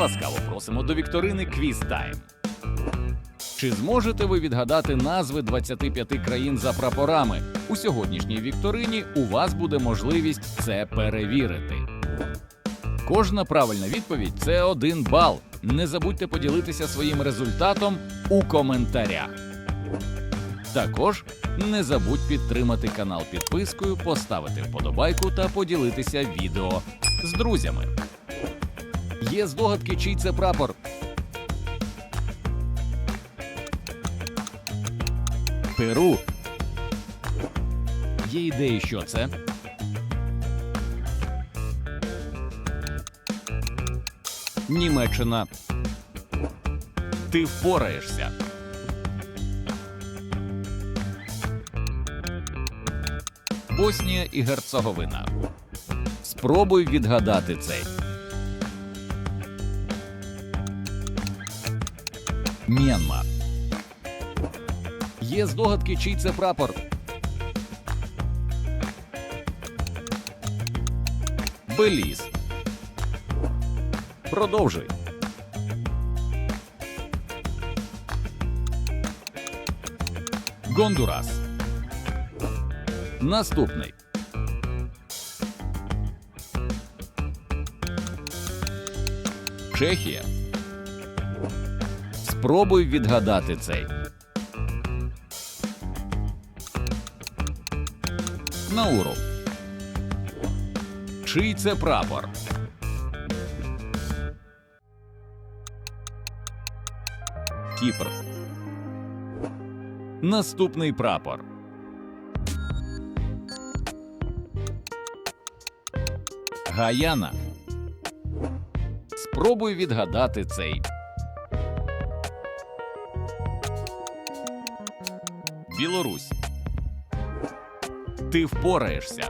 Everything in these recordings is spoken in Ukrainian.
Ласкаво просимо до вікторини Quiz Time. Чи зможете ви відгадати назви 25 країн за прапорами? У сьогоднішній вікторині у вас буде можливість це перевірити. Кожна правильна відповідь це один бал. Не забудьте поділитися своїм результатом у коментарях. Також не забудь підтримати канал підпискою, поставити вподобайку та поділитися відео з друзями. Є здогадки, чий це прапор. Перу. Є ідеї, що це? Німеччина. Ти впораєшся. Боснія і Герцеговина. Спробуй відгадати цей. М'янма. Є здогадки, чий це прапор. Беліз. Продовжуй. Гондурас. Наступний. Чехія. Спробуй відгадати цей. Науру. Чий це прапор? Кіпр. Наступний прапор. Гаяна. Спробуй відгадати цей. Білорусь. Ти впораєшся.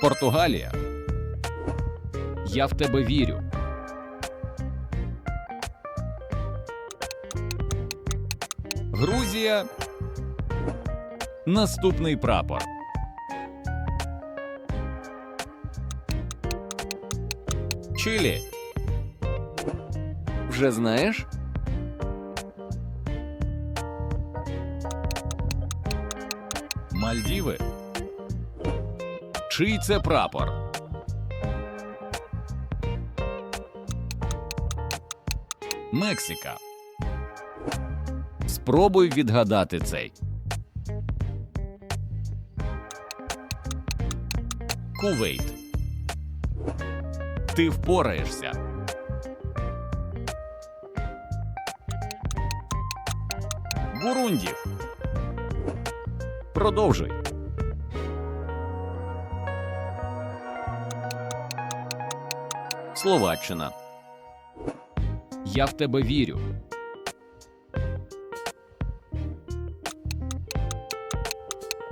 Португалія. Я в тебе вірю. Грузія. Наступний прапор. Чилі. Вже знаєш? Мальдіви. Чий це прапор? Мексика. Спробуй відгадати цей. Кувейт. Ти впораєшся. Бурунді. Продовжуй. Словаччина. Я в тебе вірю.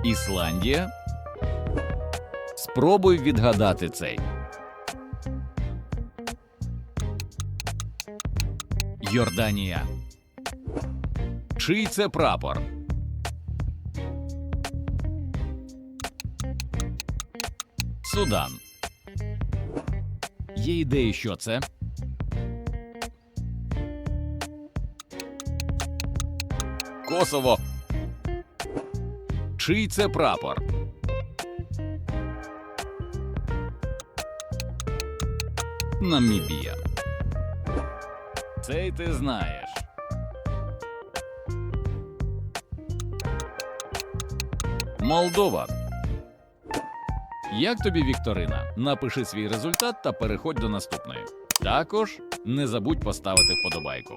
Ісландія. Спробуй відгадати цей. Йорданія. Чий це прапор? Судан. Є ідеї, що це? Косово. Чий це прапор? Намібія. Цей ти знаєш. Молдова. Як тобі Вікторина? Напиши свій результат та переходь до наступної. Також не забудь поставити вподобайку.